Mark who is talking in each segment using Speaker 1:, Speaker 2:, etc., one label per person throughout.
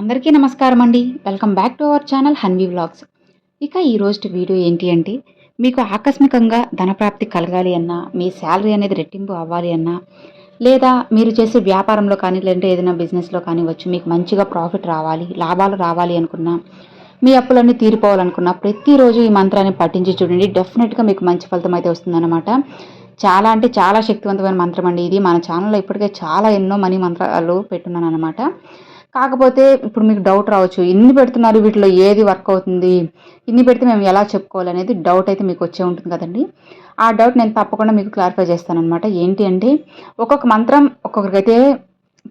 Speaker 1: అందరికీ నమస్కారం అండి. Welcome back to our channel Hanvi vlogs. ఇక ఈ రోజు వీడియో ఏంటి అంటే మీకు ఆకస్మికంగా ధనప్రాప్తి కలగాలి అన్నా మీ శాలరీ అనేది రెట్టింపు అవ్వాలి అన్నా లేదా మీరు చేసే వ్యాపారంలో కానీ లేదంటే ఏదైనా బిజినెస్లో కానీ వచ్చి మీకు మంచిగా ప్రాఫిట్ రావాలి లాభాలు రావాలి అనుకున్నా మీ అప్పులన్నీ తీరిపోవాలనుకున్నా ప్రతిరోజు ఈ మంత్రాన్ని పఠించి చూడండి. డెఫినెట్గా మీకు మంచి ఫలితం అయితే వస్తుందన్నమాట. చాలా అంటే చాలా శక్తివంతమైన మంత్రం అండి ఇది. మన ఛానల్లో ఇప్పటికే చాలా ఎన్నో మనీ మంత్రాలు పెట్టున్నాను అనమాట కాకపోతే ఇప్పుడు మీకు డౌట్ రావచ్చు. ఇన్ని పెడుతున్నారు వీటిలో ఏది వర్క్ అవుతుంది? ఇన్ని పెడితే మేము ఎలా చెప్పుకోవాలి అనేది డౌట్ అయితే మీకు వచ్చే ఉంటుంది కదండి. ఆ డౌట్ నేను తప్పకుండా మీకు క్లారిఫై చేస్తానమాట ఏంటి అంటే ఒక్కొక్క మంత్రం ఒక్కొక్కరికైతే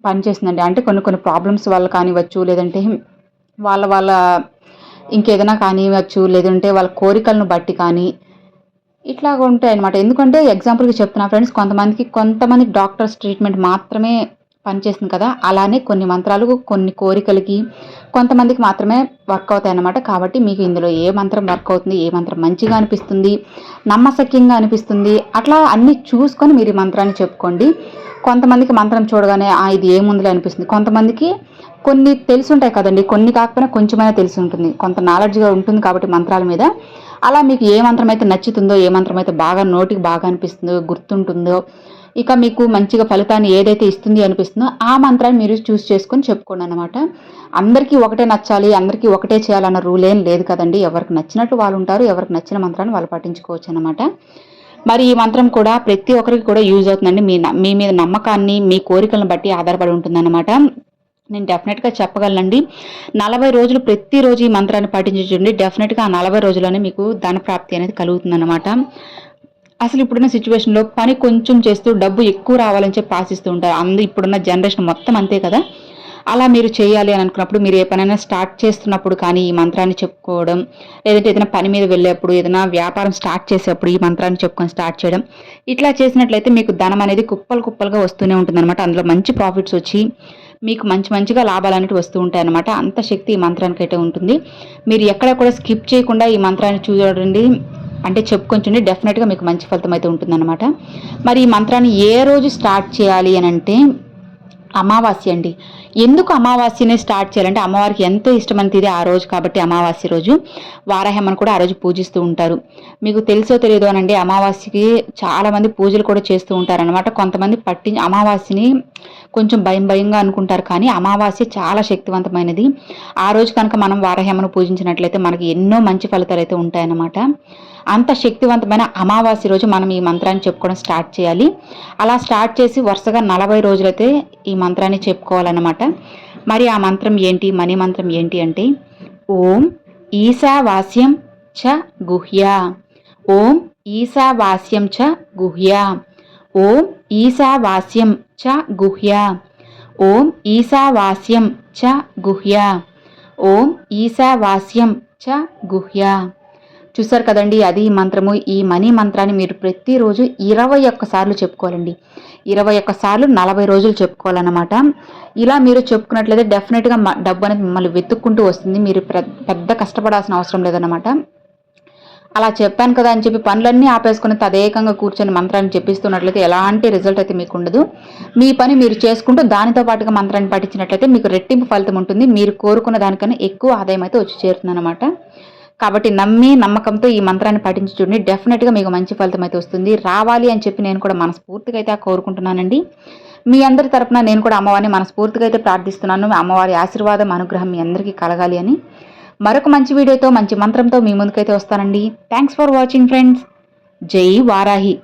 Speaker 1: పనిచేస్తుందండి అంటే కొన్ని కొన్ని ప్రాబ్లమ్స్ వల్ల కానివ్వచ్చు లేదంటే వాళ్ళ వాళ్ళ ఇంకేదైనా కానివ్వచ్చు లేదంటే వాళ్ళ కోరికలను బట్టి కానీ ఇట్లాగ ఉంటాయి అనమాట ఎందుకంటే ఎగ్జాంపుల్కి చెప్తున్నా ఫ్రెండ్స్ కొంతమందికి కొంతమంది డాక్టర్స్ ట్రీట్మెంట్ మాత్రమే పనిచేస్తుంది కదా అలానే కొన్ని మంత్రాలు కొన్ని కోరికలకి కొంతమందికి మాత్రమే వర్క్ అవుతాయి అన్నమాట. కాబట్టి మీకు ఇందులో ఏ మంత్రం వర్క్ అవుతుంది ఏ మంత్రం మంచిగా అనిపిస్తుంది నమ్మశక్యంగా అనిపిస్తుంది అట్లా అన్నీ చూసుకొని మీరు ఈ మంత్రాన్ని చెప్పుకోండి. కొంతమందికి మంత్రం చూడగానే ఇది ఏముందిలే అనిపిస్తుంది. కొంతమందికి కొన్ని తెలిసి ఉంటాయి కదండి కొన్ని కాకపోయినా కొంచెమైనా తెలిసి ఉంటుంది. కొంత నాలెడ్జ్గా ఉంటుంది కాబట్టి మంత్రాల మీద. అలా మీకు ఏ మంత్రం అయితే నచ్చుతుందో ఏ మంత్రం అయితే బాగా నోటికి బాగా అనిపిస్తుందో గుర్తుంటుందో ఇక మీకు మంచిగా ఫలితాన్ని ఏదైతే ఇస్తుంది అనిపిస్తుందో ఆ మంత్రాన్ని మీరు చూస్ చేసుకొని చెప్పుకోండి అనమాట అందరికీ ఒకటే నచ్చాలి అందరికీ ఒకటే చేయాలన్న రూల్ ఏం లేదు కదండి. ఎవరికి నచ్చినట్టు వాళ్ళు ఉంటారు ఎవరికి నచ్చిన మంత్రాన్ని వాళ్ళు పాటించుకోవచ్చు అనమాట మరి ఈ మంత్రం కూడా ప్రతి ఒక్కరికి కూడా యూజ్ అవుతుందండి. మీ మీ మీద నమ్మకాన్ని మీ కోరికలను బట్టి ఆధారపడి ఉంటుందన్నమాట. నేను డెఫినెట్గా చెప్పగలనండి. నలభై రోజులు ప్రతిరోజు ఈ మంత్రాన్ని పాటించండి డెఫినెట్గా ఆ నలభై రోజుల్లోనే మీకు ధన ప్రాప్తి అనేది కలుగుతుందన్నమాట. అసలు ఇప్పుడున్న సిచ్యువేషన్లో పని కొంచెం చేస్తూ డబ్బు ఎక్కువ రావాలని చెప్పి ఆశిస్తూ ఉంటారు. అందరూ ఇప్పుడున్న జనరేషన్ మొత్తం అంతే కదా? అలా మీరు చేయాలి అని అనుకున్నప్పుడు మీరు ఏ పనైనా స్టార్ట్ చేస్తున్నప్పుడు కానీ ఈ మంత్రాన్ని చెప్పుకోవడం లేదంటే ఏదైనా పని మీద వెళ్ళేప్పుడు ఏదైనా వ్యాపారం స్టార్ట్ చేసేప్పుడు ఈ మంత్రాన్ని చెప్పుకొని స్టార్ట్ చేయడం ఇట్లా చేసినట్లయితే మీకు ధనం అనేది కుప్పలు కుప్పలుగా వస్తూనే ఉంటుంది అనమాట అందులో మంచి ప్రాఫిట్స్ వచ్చి మీకు మంచి మంచిగా లాభాలు అనేవి వస్తూ ఉంటాయి అనమాట అంత శక్తి ఈ మంత్రానికి అయితే ఉంటుంది. మీరు ఎక్కడ కూడా స్కిప్ చేయకుండా ఈ మంత్రాన్ని చూడండి. అంటే చెప్పుకొని డెఫినెట్గా మీకు మంచి ఫలితం అయితే ఉంటుందన్నమాట. మరి ఈ మంత్రాన్ని ఏ రోజు స్టార్ట్ చేయాలి అని అంటే అమావాస్య అండి. ఎందుకు అమావాస్యనే స్టార్ట్ చేయాలంటే అమ్మవారికి ఎంతో తీరే ఆ రోజు కాబట్టి అమావాస్య రోజు వారాహ్యమని కూడా ఆ రోజు పూజిస్తూ ఉంటారు. మీకు తెలుసో తెలియదో అనండి అమావాస్యకి చాలామంది పూజలు కూడా చేస్తూ ఉంటారు అనమాట కొంతమంది పట్టి అమావాస్యని కొంచెం భయం భయంగా అనుకుంటారు కానీ అమావాస్య చాలా శక్తివంతమైనది. ఆ రోజు కనుక మనం వారాహ్యమను పూజించినట్లయితే మనకి ఎన్నో మంచి ఫలితాలు అయితే ఉంటాయన్నమాట. అంత శక్తివంతమైన అమావాస్య రోజు మనం ఈ మంత్రాన్ని చెప్పుకోవడం స్టార్ట్ చేయాలి. అలా స్టార్ట్ చేసి వరుసగా నలభై రోజులైతే ఈ మంత్రాన్ని చెప్పుకోవాలన్నమాట. మరి ఆ మంత్రం ఏంటి? మనీ మంత్రం ఏంటి అంటే ఓం ఈశావాస్యం చ గుహ్య. ఓం ఈశావాస్యం చ గుహ్య. ఓం ఈశావాస్యం చ గుహ్య. ఓం ఈశావాస్యం చ గుహ్య. ఓం ఈశావాస్యం చ గుహ్య. చూసారు కదండి అది మంత్రము. ఈ మనీ మంత్రాన్ని మీరు ప్రతిరోజు ఇరవై ఒక్కసార్లు చెప్పుకోవాలండి. ఇరవై ఒక్కసార్లు నలభై రోజులు చెప్పుకోవాలన్నమాట. ఇలా మీరు చెప్పుకున్నట్లయితే డెఫినెట్గా డబ్బు అనేది మిమ్మల్ని వెతుక్కుంటూ వస్తుంది. మీరు పెద్ద కష్టపడాల్సిన అవసరం లేదన్నమాట. అలా చెప్పాను కదా అని చెప్పి పనులన్నీ ఆపేసుకుని తదేకంగా కూర్చొని మంత్రాన్ని చెప్పిస్తున్నట్లయితే ఎలాంటి రిజల్ట్ అయితే మీకు ఉండదు. మీ పని మీరు చేసుకుంటూ దానితో పాటుగా మంత్రాన్ని పఠించినట్లయితే మీకు రెట్టింపు ఫలితం ఉంటుంది. మీరు కోరుకున్న దానికన్నా ఎక్కువ ఆదాయం అయితే వచ్చి చేరుతుంది అనమాట కాబట్టి నమ్మి నమ్మకంతో ఈ మంత్రాన్ని పాటించి చూడండి. డెఫినెట్గా మీకు మంచి ఫలితం అయితే వస్తుంది. రావాలి అని చెప్పి నేను కూడా మనస్ఫూర్తిగా అయితే కోరుకుంటున్నానండి. మీ అందరి తరపున నేను కూడా అమ్మవారిని మనస్ఫూర్తిగా అయితే ప్రార్థిస్తున్నాను. అమ్మవారి ఆశీర్వాదం అనుగ్రహం మీ అందరికీ కలగాలి అని. మరొక మంచి వీడియోతో మంచి మంత్రంతో మీ ముందుకైతే వస్తానండి. థ్యాంక్స్ ఫర్ వాచింగ్ ఫ్రెండ్స్ జై వారాహి.